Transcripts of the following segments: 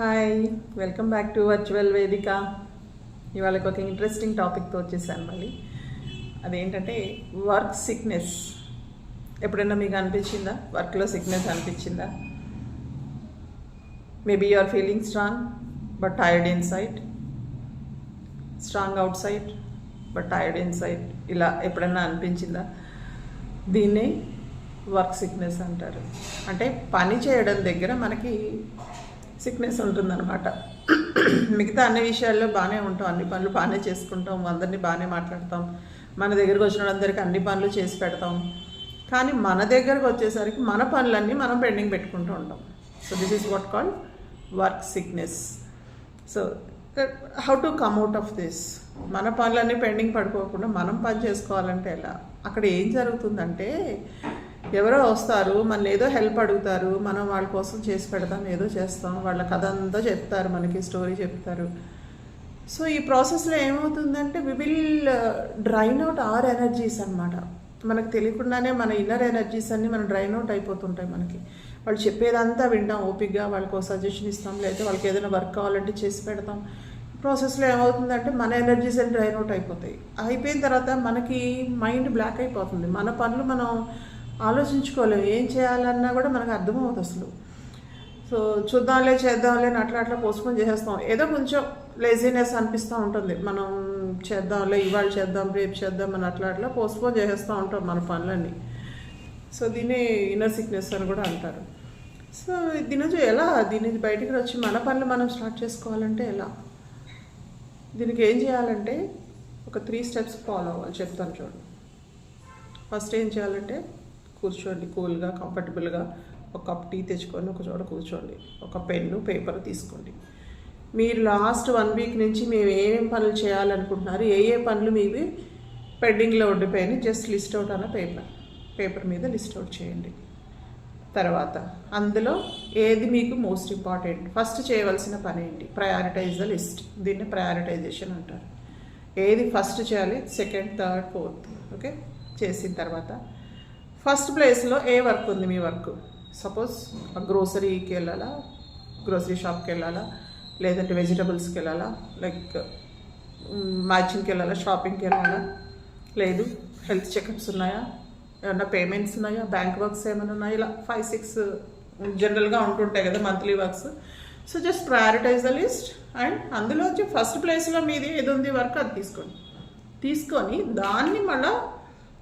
Hi welcome back to virtual Vedika ఇవాళ ఒక interesting టాపిక్తో వచ్చేసాను మళ్ళీ. అదేంటంటే వర్క్ సిక్నెస్ ఎప్పుడైనా మీకు అనిపించిందా? వర్క్లో సిక్నెస్ అనిపించిందా? Maybe you are feeling strong but tired inside strong outside but tired inside ఇలా ఎప్పుడైనా అనిపించిందా? దీన్నే వర్క్ సిక్నెస్ అంటారు. అంటే పని చేయడం దగ్గర మనకి సిక్నెస్ ఉంటుందన్నమాట. మిగతా అన్ని విషయాల్లో బాగానే ఉంటాం. అన్ని పనులు బాగానే చేసుకుంటాం. అందరినీ బాగానే మాట్లాడతాం. మన దగ్గరకు వచ్చిన వాళ్ళందరికీ అన్ని పనులు చేసి పెడతాం. కానీ మన దగ్గరకు వచ్చేసరికి మన పనులన్నీ మనం పెండింగ్ పెట్టుకుంటూ ఉంటాం. So this is what call work sickness so how to come out of this మన పనులన్నీ పెండింగ్ పడుకోకుండా మనం పని చేసుకోవాలంటే ఎలా? అక్కడ ఏం జరుగుతుందంటే ఎవరో వస్తారు మన ఏదో హెల్ప్ అడుగుతారు మనం వాళ్ళ కోసం చేసి పెడతాం ఏదో చేస్తాం వాళ్ళ కథ అంతా చెప్తారు మనకి స్టోరీ చెప్తారు. సో ఈ ప్రాసెస్లో ఏమవుతుందంటే we will drain out our energies అనమాట మనకు తెలియకుండానే మన ఇన్నర్ ఎనర్జీస్ అన్నీ మనం డ్రైన్ అవుట్ అయిపోతుంటాయి మనకి. వాళ్ళు చెప్పేదంతా వింటాం ఓపిక్గా వాళ్ళకు సజెషన్ ఇస్తాం లేకపోతే వాళ్ళకి ఏదైనా వర్క్ కావాలంటే చేసి పెడతాం. ప్రాసెస్లో ఏమవుతుందంటే మన ఎనర్జీస్ అన్ని డ్రైన్ అవుట్ అయిపోతాయి. అయిపోయిన తర్వాత మనకి మైండ్ బ్లాక్ అయిపోతుంది. మన పనులు మనం ఆలోచించుకోలేము. ఏం చేయాలన్నా కూడా మనకు అర్థమవుతుంది అసలు. సో చూద్దాంలే చేద్దాంలే అని అట్లా అట్లా పోస్ట్పోన్ చేసేస్తాం. ఏదో కొంచెం లేజీనెస్ అనిపిస్తూ ఉంటుంది. మనం చేద్దాంలే ఇవాళ చేద్దాం రేపు చేద్దాం అని అట్లా అట్లా పోస్ట్పోన్ చేసేస్తూ ఉంటాం మన పనులన్నీ. సో దీన్ని ఇన్నర్ సిక్నెస్ అని కూడా అంటారు. సో దీని నుంచి ఎలా? దీని నుంచి బయటికి వచ్చి మన పనులు మనం స్టార్ట్ చేసుకోవాలంటే ఎలా? దీనికి ఏం చేయాలంటే ఒక త్రీ స్టెప్స్ ఫాలో అవ్వాలి. చెప్తాను చూడండి ఫస్ట్ ఏం చేయాలంటే కూర్చోండి కూల్గా కంఫర్టబుల్గా ఒక కప్ టీ తెచ్చుకొని ఒక చోట కూర్చోండి ఒక పెన్ను పేపర్ తీసుకోండి. మీరు లాస్ట్ వన్ వీక్ నుంచి మేము ఏమేం పనులు చేయాలనుకుంటున్నారు ఏ ఏ పనులు మీవి పెండింగ్లో ఉండిపోయాయి జస్ట్ లిస్ట్ అవుట్ అన్న పేపర్ పేపర్ మీద లిస్ట్ అవుట్ చేయండి. తర్వాత అందులో ఏది మీకు మోస్ట్ ఇంపార్టెంట్ ఫస్ట్ చేయవలసిన పని ఏంటి? ప్రయారిటైజ్ ద లిస్ట్ దీన్ని ప్రయారిటైజేషన్ అంటారు. ఏది ఫస్ట్ చేయాలి? సెకండ్ థర్డ్ ఫోర్త్ ఓకే చేసిన తర్వాత ఫస్ట్ ప్లేస్లో ఏ వర్క్ ఉంది మీ వర్క్ సపోజ్ గ్రోసరీకి వెళ్ళాలా? గ్రోసరీ షాప్కి వెళ్ళాలా? లేదంటే వెజిటబుల్స్కి వెళ్ళాలా? లైక్ మ్యాచింగ్కి వెళ్ళాలా? షాపింగ్కి వెళ్ళాలా? లేదు. హెల్త్ చెకప్స్ ఉన్నాయా? ఏమన్నా పేమెంట్స్ ఉన్నాయా? బ్యాంక్ వర్క్స్ ఏమైనా ఉన్నాయా? ఇలా ఫైవ్ సిక్స్ జనరల్గా ఉంటుంటాయి కదా monthly works so just prioritise the list and అందులో వచ్చి ఫస్ట్ ప్లేస్లో మీది ఏది ఉంది వర్క్ అది తీసుకోండి తీసుకొని దాన్ని మళ్ళీ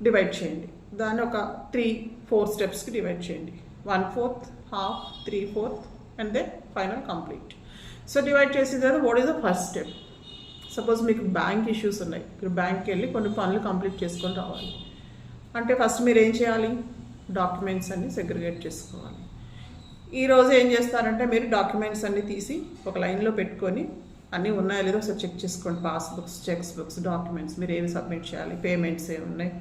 డివైడ్ చేయండి. దాన్ని ఒక త్రీ ఫోర్ స్టెప్స్కి డివైడ్ చేయండి. One fourth half three fourth and then final complete so divide చేసిన తర్వాత what is the first step suppose మీకు బ్యాంక్ ఇష్యూస్ ఉన్నాయి. మీరు బ్యాంక్కి వెళ్ళి కొన్ని పనులు కంప్లీట్ చేసుకొని రావాలి. అంటే ఫస్ట్ మీరు ఏం చేయాలి? డాక్యుమెంట్స్ అన్నీ సెగ్రిగేట్ చేసుకోవాలి. ఈరోజు ఏం చేస్తారంటే మీరు డాక్యుమెంట్స్ అన్నీ తీసి ఒక లైన్లో పెట్టుకొని అన్నీ ఉన్నాయో లేదో ఒకసారి చెక్ చేసుకోండి. పాస్బుక్స్ చెక్స్ బుక్స్ డాక్యుమెంట్స్ మీరు ఏమి సబ్మిట్ చేయాలి? పేమెంట్స్ ఏమి ఉన్నాయి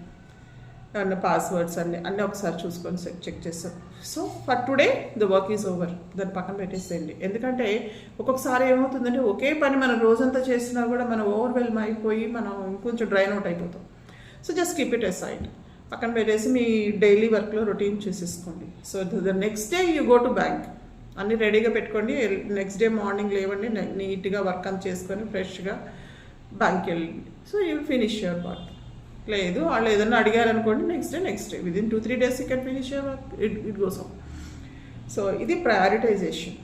అండ్ పాస్వర్డ్స్ అన్ని అన్నీ ఒకసారి చూసుకొని చెక్ చెక్ చేస్తాం. So for today the work is over దాన్ని పక్కన పెట్టేసేయండి. ఎందుకంటే ఒక్కొక్కసారి ఏమవుతుందంటే ఒకే పని మనం రోజంతా చేసినా కూడా మనం ఓవర్వెల్మ్ అయిపోయి మనం కొంచెం డ్రైన్ అవుట్ అయిపోతాం. So just keep it aside పక్కన పెట్టేసి మీ డైలీ వర్క్లో రొటీన్ చేసేసుకోండి. So the next day you go to bank అన్నీ రెడీగా పెట్టుకోండి. నెక్స్ట్ డే మార్నింగ్ లేవండి నీట్గా వర్క్ అంతా చేసుకొని ఫ్రెష్గా బ్యాంక్కి వెళ్ళండి. So you finish your part లేదు వాళ్ళు ఏదన్నా అడిగారనుకోండి next day next day within two three days can finish work it it goes on so ఇది ప్రయారిటైజేషన్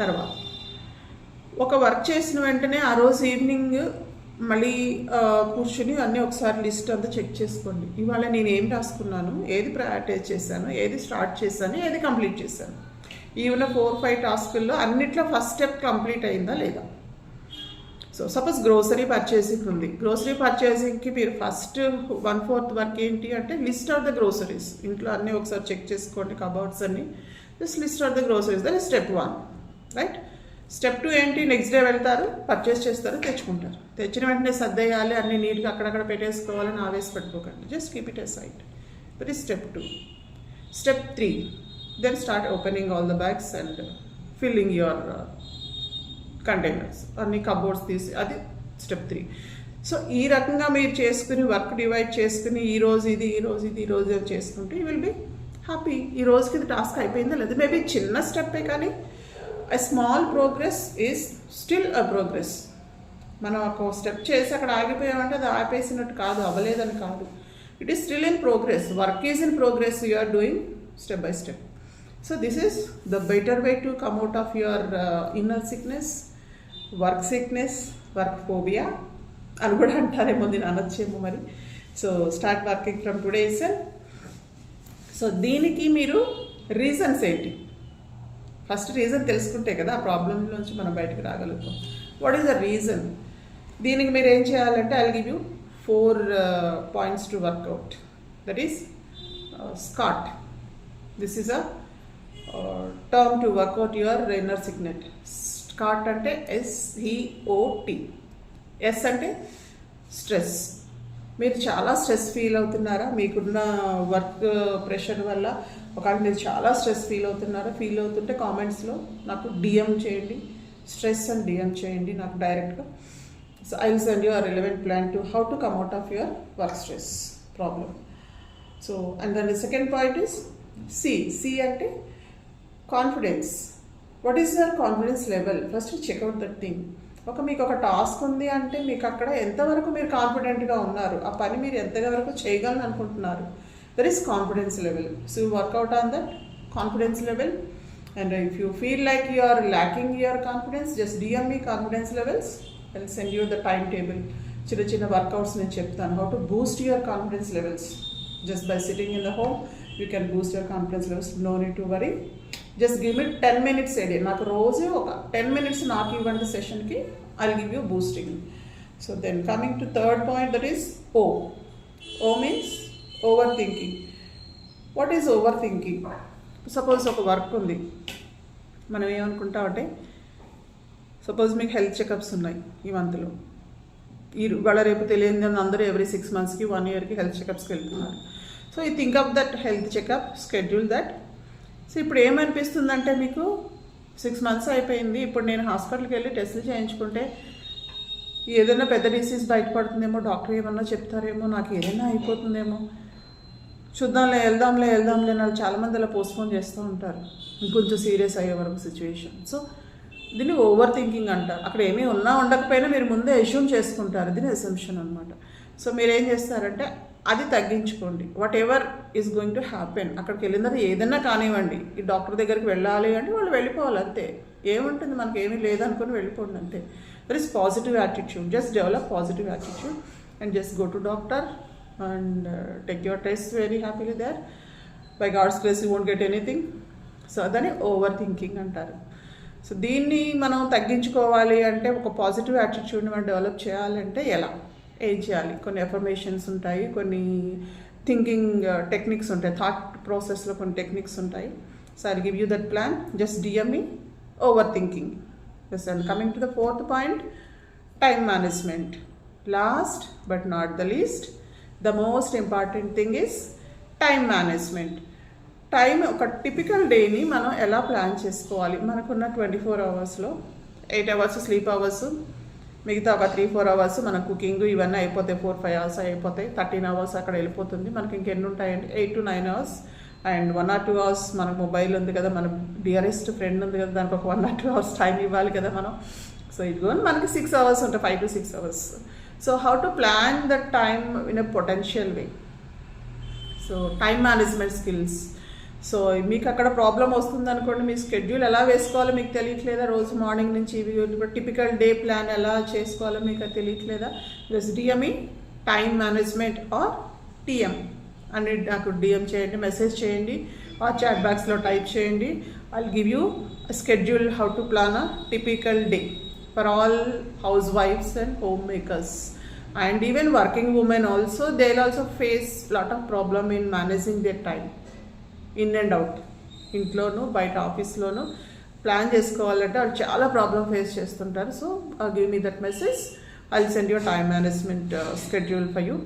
తర్వాత ఒక వర్క్ చేసిన వెంటనే ఆ రోజు ఈవినింగ్ మళ్ళీ కూర్చుని అన్నీ ఒకసారి లిస్ట్ అంతా చెక్ చేసుకోండి. ఇవాళ నేను ఏం రాసుకున్నాను? ఏది ప్రయారిటైజ్ చేశాను? ఏది స్టార్ట్ చేశాను? ఏది కంప్లీట్ చేశాను? ఈవెన్ ఫోర్ ఫైవ్ టాస్కుల్లో అన్నిట్లో ఫస్ట్ స్టెప్ కంప్లీట్ అయిందా లేదా? సో సపోజ్ గ్రోసరీ పర్చేసింగ్ ఉంది. గ్రోసరీ పర్చేసింగ్కి మీరు ఫస్ట్ వన్ ఫోర్త్ వరకు ఏంటి అంటే లిస్ట్ ఆఫ్ ద గ్రోసరీస్ ఇంట్లో అన్నీ ఒకసారి చెక్ చేసుకోండి కబోర్డ్స్ అన్ని. Just list of the groceries that step one right step two ఏంటి? నెక్స్ట్ డే వెళ్తారు పర్చేస్ చేస్తారు తెచ్చుకుంటారు. తెచ్చిన వెంటనే సర్దేయాలి అన్ని నీట్గా అక్కడక్కడ పెట్టేసుకోవాలని ఆవేశ పెట్టుకోకండి just keep it aside that is step two step three then start opening all the bags and filling your containers అన్ని కబోర్డ్స్ తీసి అది స్టెప్ త్రీ సో ఈ రకంగా మీరు చేసుకుని వర్క్ డివైడ్ చేసుకుని ఈ రోజు ఇది ఈ రోజు ఇది ఈ రోజు ఇది చేసుకుంటే యూ విల్ బి హ్యాపీ ఈ రోజుకి ఇది టాస్క్ అయిపోయిందా లేదు? మేబీ చిన్న స్టెప్పే కానీ a small progress is still a progress మనం ఒక స్టెప్ చేసి అక్కడ ఆగిపోయామంటే అది ఆపేసినట్టు కాదు అవ్వలేదని కాదు. It is still in progress work is in progress you are doing step by step so this is the better way to come out of your inner sickness work sickness work phobia అని కూడా అంటారేమో దీని అనొచ్చేమో మరి. So start working from today sell so దీనికి మీరు reasons ఏంటి? First reason తెలుసుకుంటే కదా ఆ ప్రాబ్లమ్ నుంచి మనం బయటకు రాగలుగుతాం. వాట్ ఈస్ ద రీజన్ దీనికి మీరు ఏం చేయాలంటే I give you four points to work out that is scot this is a term to work out your inner signet scot అంటే ఎస్ఈఓటి ఎస్ అంటే స్ట్రెస్ మీరు చాలా స్ట్రెస్ ఫీల్ అవుతున్నారా? మీకున్న వర్క్ ప్రెషర్ uh, వల్ల ఒకవేళ మీరు చాలా స్ట్రెస్ ఫీల్ అవుతున్నారా? ఫీల్ అవుతుంటే కామెంట్స్లో నాకు డిఎం చేయండి. స్ట్రెస్ అని డిఎం చేయండి నాకు డైరెక్ట్గా so I will send your relevant plan to how to come out of your work stress problem so and దాని second point is C C అంటే confidence what is your confidence level first check out that thing ఒక మీకు ఒక task ఉంది అంటే మీకు అక్కడ ఎంతవరకు మీరు కాన్ఫిడెంట్గా ఉన్నారు? ఆ పని మీరు ఎంతవరకు చేయగలను అనుకుంటున్నారు? There is confidence level so you work out on that confidence level and if you feel like you are lacking your confidence just DM me confidence levels and send you the time table చిన్న చిన్న workouts నేను చెప్తాను. How to boost your confidence levels just by sitting in the home you can boost your confidence levels no need to worry just give me ten minutes a day నాకు రోజే ఒక ten minutes నాకు ఇవ్వండి సెషన్కి I give you boosting so then coming to third point that is O O means overthinking what is overthinking suppose ఒక work ఉంది. మనం ఏమనుకుంటామంటే suppose మీకు హెల్త్ చెకప్స్ ఉన్నాయి ఈ మంత్లో ఈ వాళ్ళ రేపు తెలియదు అందరూ ఎవ్రీ సిక్స్ మంత్స్కి వన్ ఇయర్కి హెల్త్ చెకప్స్కి వెళ్తున్నారు. సో ఈ think up that health checkup schedule that so ఇప్పుడు ఏమనిపిస్తుందంటే మీకు? సిక్స్ మంత్స్ అయిపోయింది. ఇప్పుడు నేను హాస్పిటల్కి వెళ్ళి టెస్టులు చేయించుకుంటే ఏదైనా పెద్ద డిసీజ్ బయటపడుతుందేమో డాక్టర్ ఏమన్నా చెప్తారేమో నాకు ఏదైనా అయిపోతుందేమో. చూద్దాంలే వెళ్దాంలే వెళ్దాంలే నాకు చాలామంది అలా పోస్ట్పోన్ చేస్తూ ఉంటారు. ఇంకొంచెం సీరియస్ అయ్యే వరకు సిచ్యువేషన్ సో దీన్ని ఓవర్ థింకింగ్ అంటారు. అక్కడ ఏమీ ఉన్నా ఉండకపోయినా మీరు ముందే అస్యూమ్ చేసుకుంటారు. దీని అసంప్షన్ అనమాట సో మీరు ఏం చేస్తారంటే అది తగ్గించుకోండి. Whatever is going to happen అక్కడికి వెళ్ళిన తర్వాత ఏదైనా కానివ్వండి. ఈ డాక్టర్ దగ్గరికి వెళ్ళాలి అంటే వాళ్ళు వెళ్ళిపోవాలి అంతే. ఏముంటుంది? మనకి ఏమీ లేదనుకుని వెళ్ళిపోండి అంతే. There is positive attitude just develop positive attitude and just go to doctor and take your test very happily there by God's place you won't get anything so దాన్ని ఓవర్ థింకింగ్ అంటారు. సో దీన్ని మనం తగ్గించుకోవాలి అంటే ఒక positive యాటిట్యూడ్ని మనం develop చేయాలంటే ఎలా? ఏం చేయాలి? కొన్ని ఎఫర్మేషన్స్ ఉంటాయి కొన్ని థింకింగ్ టెక్నిక్స్ uh, ఉంటాయి. థాట్ ప్రాసెస్లో కొన్ని టెక్నిక్స్ ఉంటాయి. So I give you that plan just DM me overthinking S and coming to the fourth point time management last but not the least the most important thing is time management time ఒక typical డేని మనం ఎలా plan చేసుకోవాలి? మనకున్న twenty four అవర్స్లో eight hours sleep hours మిగతా ఒక three four hours మన కుకింగ్ ఇవన్నీ అయిపోతాయి ఫోర్ ఫైవ్ అవర్స్ అయిపోతాయి. థర్టీన్ అవర్స్ అక్కడ వెళ్ళిపోతుంది. మనకి ఇంకెన్ని ఉంటాయండి? Eight to nine hours. And one or two hours మన మొబైల్ ఉంది కదా మన డియరెస్ట్ ఫ్రెండ్ ఉంది కదా దానికి ఒక one or two hours time ఇవ్వాలి కదా మనం. సో ఇదిగో మనకి సిక్స్ అవర్స్ ఉంటాయి five to six hours. So how to plan the time in a potential way? So time management skills. So మీకు అక్కడ ప్రాబ్లం వస్తుంది అనుకోండి మీ స్కెడ్యూల్ ఎలా వేసుకోవాలో మీకు తెలియట్లేదా? రోజు మార్నింగ్ నుంచి టిపికల్ డే ప్లాన్ ఎలా చేసుకోవాలో మీకు తెలియట్లేదా? Plus DM me time management or TM అని నాకు డిఎం చేయండి మెసేజ్ చేయండి ఆ చాట్ బాక్స్లో టైప్ చేయండి. I give you schedule how to plan a typical day for all house wives and homemakers and even working women also they also face lot of problem in managing their time in and out. ఇంట్లోనూ బయట ఆఫీస్లోనూ plan చేసుకోవాలంటే వాళ్ళు చాలా problem face చేస్తుంటారు. So give me that message. I send your time management schedule for you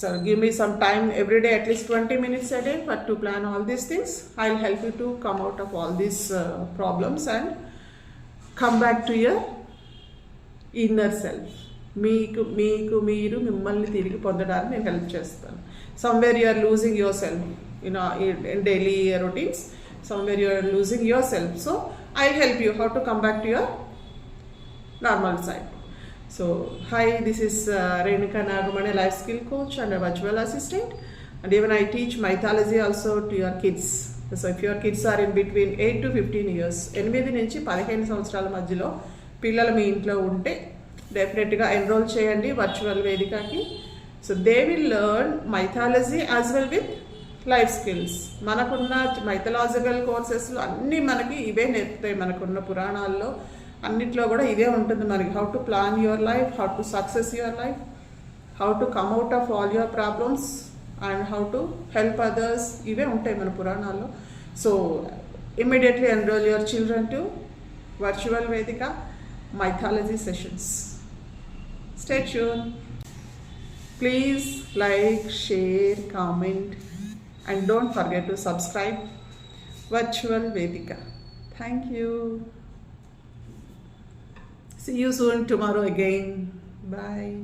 so give me some time every day at least twenty minutes a day for to plan all these things I will help you to come out of all these problems and come back to your inner self మీకు మీకు మీరు మిమ్మల్ని తిరిగి పొందడానికి నేను help చేస్తాను. Somewhere you are losing yourself you know in daily routines somewhere you are losing yourself so I'll help you how to come back to your normal side. So, hi, this is uh, Renuka nagamane life skill coach and a virtual assistant. And even I teach mythology also to your kids. So, if your kids are in between 8 to 15 years, ఎనిమిది నుంచి పదిహేను సంవత్సరాల మధ్యలో పిల్లలు మీ ఇంట్లో ఉంటే డెఫినెట్గా enrol చేయండి virtual వేదికకి so they will learn mythology as well with life skills. మనకున్న మైథలాజికల్ కోర్సెస్లో అన్నీ మనకి ఇవే నేర్పుతాయి మనకున్న పురాణాల్లో. అన్నిట్లో కూడా ఇదే ఉంటుంది మనకి. How to plan your life how to success your life how to come out of all your problems and how to help others ఇవే ఉంటాయి మన పురాణాల్లో. So immediately enrol your children to virtual Vedika mythology sessions stay tune please like share comment and don't forget to subscribe Virtual Vedika. Thank you. See you soon tomorrow again. Bye.